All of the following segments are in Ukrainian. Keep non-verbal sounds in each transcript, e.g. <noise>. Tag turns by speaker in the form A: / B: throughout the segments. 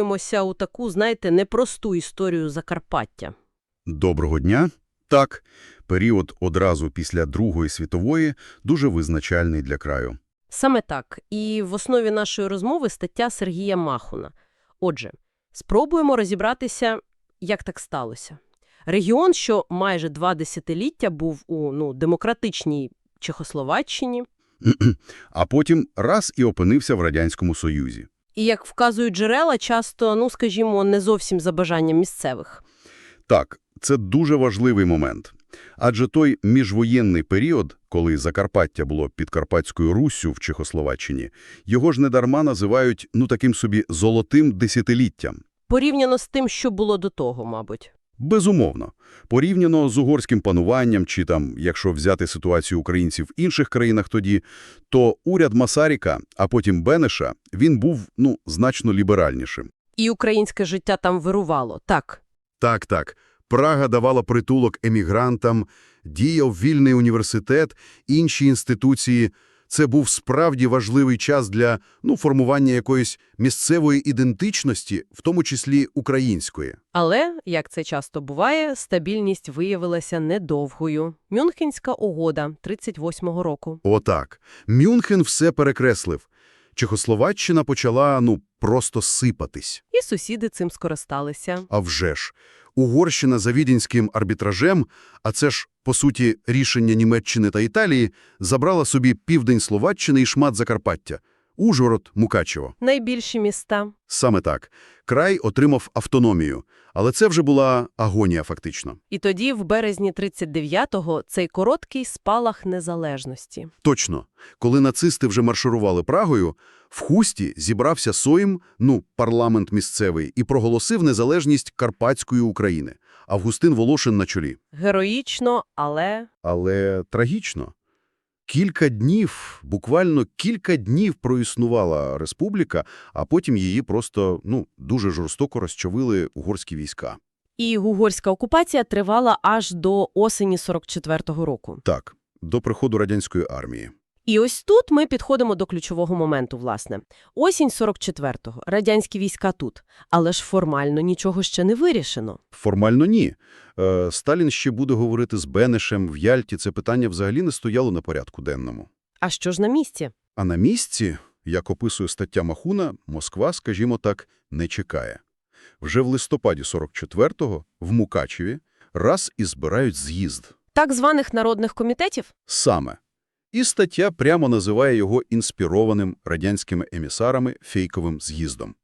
A: Дивимося у таку, знаєте, непросту історію Закарпаття.
B: Доброго дня. Так, період одразу після Другої світової дуже визначальний для краю.
A: Саме так. І в основі нашої розмови стаття Сергія Махуна. Отже, спробуємо розібратися, як так сталося. Регіон, що майже два десятиліття був у ну, демократичній Чехословаччині, <clears throat>
B: А потім раз і опинився в Радянському Союзі.
A: І, як вказують джерела, часто, ну, скажімо, не зовсім за бажанням місцевих.
B: Так, це дуже важливий момент. Адже той міжвоєнний період, коли Закарпаття було під Карпатською Руссю в Чехословаччині, його ж недарма називають, ну, таким собі «золотим десятиліттям».
A: Порівняно з тим, що було до того, мабуть.
B: Безумовно. Порівняно з угорським пануванням, чи там, якщо взяти ситуацію українців в інших країнах тоді, то уряд Масаріка, а потім Бенеша, він був, ну, значно ліберальнішим.
A: І українське життя там вирувало, так.
C: Так, так. Прага давала притулок емігрантам, діяв вільний університет, інші інституції. Це був справді важливий час для ну, формування якоїсь місцевої ідентичності, в тому числі української.
A: Але, як це часто буває, стабільність виявилася недовгою. Мюнхенська угода 38-го року.
C: Отак. Мюнхен все перекреслив. Чехословаччина почала, ну, просто сипатись.
A: І сусіди цим скористалися.
C: А вже ж. Угорщина за відінським арбітражем, а це ж, по суті, рішення Німеччини та Італії, забрала собі південь Словаччини і шмат Закарпаття. Ужгород, Мукачево.
A: Найбільші міста.
C: Саме так. Край отримав автономію. Але це вже була агонія фактично.
A: І тоді, в березні 39-го, цей короткий спалах незалежності.
C: Точно. Коли нацисти вже марширували Прагою, в Хусті зібрався Сойм, ну, парламент місцевий, і проголосив незалежність Карпатської України. Августин Волошин на чолі.
A: Героїчно, але...
C: Але трагічно. Кілька днів, буквально кілька днів проіснувала республіка, а потім її просто, ну, дуже жорстоко розчавили угорські війська.
A: І угорська окупація тривала аж до осені 44-го року.
C: Так, до приходу радянської армії.
A: І ось тут ми підходимо до ключового моменту, власне. Осінь 44-го, радянські війська тут. Але ж формально нічого ще не вирішено.
C: Формально ні. Е, Сталін ще буде говорити з Бенешем в Яльті. Це питання взагалі не стояло на порядку денному.
A: А що ж на місці?
C: А на місці, як описує стаття Махуна, Москва, скажімо так, не чекає. Вже в листопаді 44-го в Мукачеві раз і збирають з'їзд.
A: Так званих народних комітетів?
C: Саме. І стаття прямо називає його інспірованим радянськими емісарами фейковим з'їздом.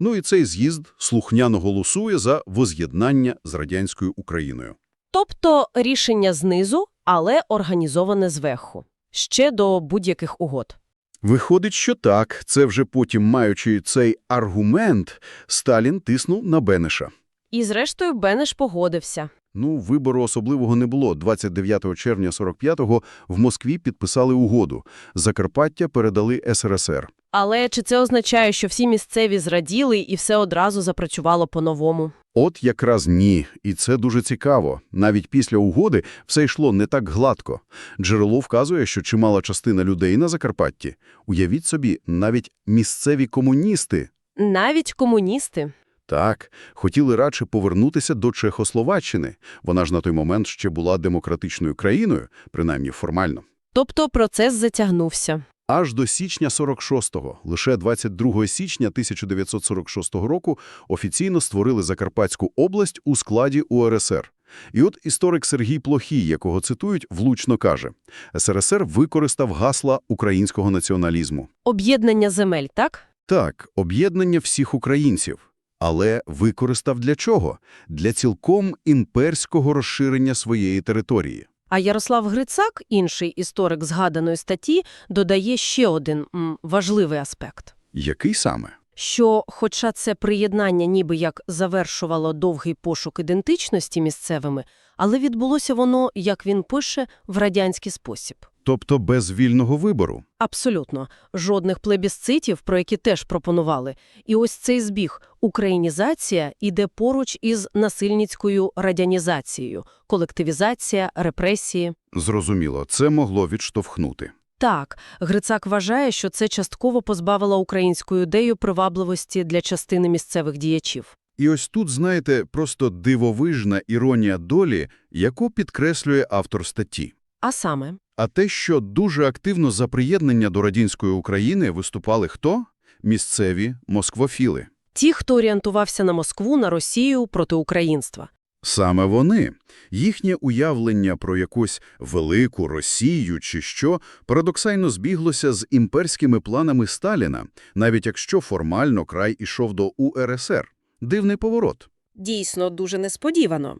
C: Ну і цей з'їзд слухняно голосує за воз'єднання з радянською Україною.
A: Тобто рішення знизу, але організоване зверху. Ще до будь-яких угод.
C: Виходить, що так, це вже потім, маючи цей аргумент, Сталін тиснув на Бенеша.
A: І зрештою Бенеш погодився.
C: Ну, вибору особливого не було. 29 червня 45-го в Москві підписали угоду. Закарпаття передали СРСР.
A: Але чи це означає, що всі місцеві зраділи і все одразу запрацювало по-новому?
C: От якраз ні. І це дуже цікаво. Навіть після угоди все йшло не так гладко. Джерело вказує, що чимала частина людей на Закарпатті, уявіть собі, навіть місцеві комуністи,
A: Навіть комуністи.
C: Так, хотіли радше повернутися до Чехословаччини. Вона ж на той момент ще була демократичною країною, принаймні формально.
A: Тобто процес затягнувся.
C: Аж до січня 46-го, лише 22 січня 1946 року офіційно створили Закарпатську область у складі УРСР. І от історик Сергій Плохій, якого цитують, влучно каже, СРСР використав гасла українського націоналізму.
A: Об'єднання земель, так?
C: Так, об'єднання всіх українців. Але використав для чого? Для цілком імперського розширення своєї території.
A: А Ярослав Грицак, інший історик згаданої статті, додає ще один м, важливий аспект.
C: Який саме?
A: Що, хоча це приєднання ніби як завершувало довгий пошук ідентичності місцевими, але відбулося воно, як він пише, в радянський спосіб.
C: Тобто без вільного вибору.
A: Абсолютно. Жодних плебісцитів, про які теж пропонували. І ось цей збіг – українізація іде поруч із насильницькою радянізацією, колективізація, репресії.
C: Зрозуміло, це могло відштовхнути.
A: Так, Грицак вважає, що це частково позбавило українську ідею привабливості для частини місцевих діячів.
C: І ось тут, знаєте, просто дивовижна іронія долі, яку підкреслює автор статті.
A: А саме,
C: А те, що дуже активно за приєднання до радянської України виступали хто? Місцеві москвофіли.
A: ті, хто орієнтувався на Москву, на Росію проти українства.
C: Саме вони. Їхнє уявлення про якусь велику Росію чи що парадоксально збіглося з імперськими планами Сталіна, навіть якщо формально край ішов до УРСР. Дивний поворот.
D: Дійсно, дуже несподівано.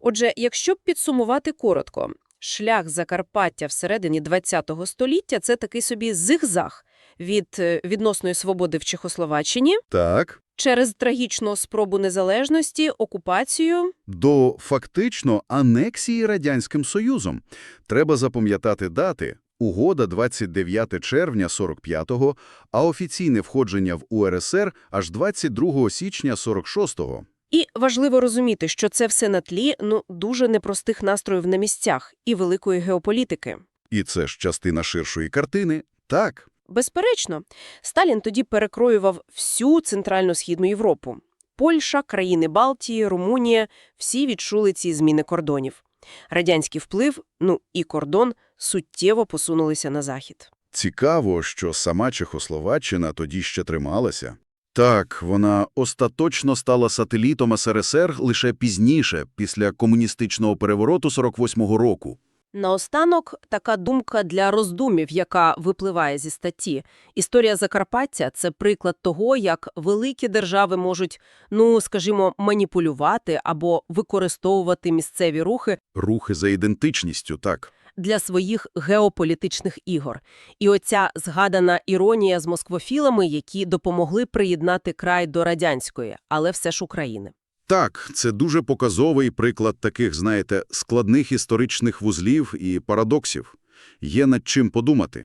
D: Отже, якщо б підсумувати коротко, шлях Закарпаття всередині ХХ століття – це такий собі зигзаг від е, відносної свободи в Чехословаччині
C: Так,
D: через трагічну спробу незалежності, окупацію.
C: до фактично анексії Радянським Союзом. Треба запам'ятати дати. Угода 29 червня 45-го, а офіційне входження в УРСР аж 22 січня 46-го.
D: І важливо розуміти, що це все на тлі ну, дуже непростих настроїв на місцях і великої геополітики.
C: І це ж частина ширшої картини. Так,
D: Безперечно, Сталін тоді перекроював всю Центрально-Східну Європу. Польща, країни Балтії, Румунія – всі відчули ці зміни кордонів. Радянський вплив, ну і кордон, суттєво посунулися на захід.
C: цікаво, що сама Чехословаччина тоді ще трималася. Так, вона остаточно стала сателітом СРСР лише пізніше, після комуністичного перевороту 48-го року.
A: Наостанок така думка для роздумів, яка випливає зі статті. Історія Закарпаття – це приклад того, як великі держави можуть, ну, скажімо, маніпулювати або використовувати місцеві рухи
C: Рухи за ідентичністю, так.
A: Для своїх геополітичних ігор. І оця згадана іронія з москвофілами, які допомогли приєднати край до радянської, але все ж України.
C: Так, це дуже показовий приклад таких, знаєте, складних історичних вузлів і парадоксів. Є над чим подумати.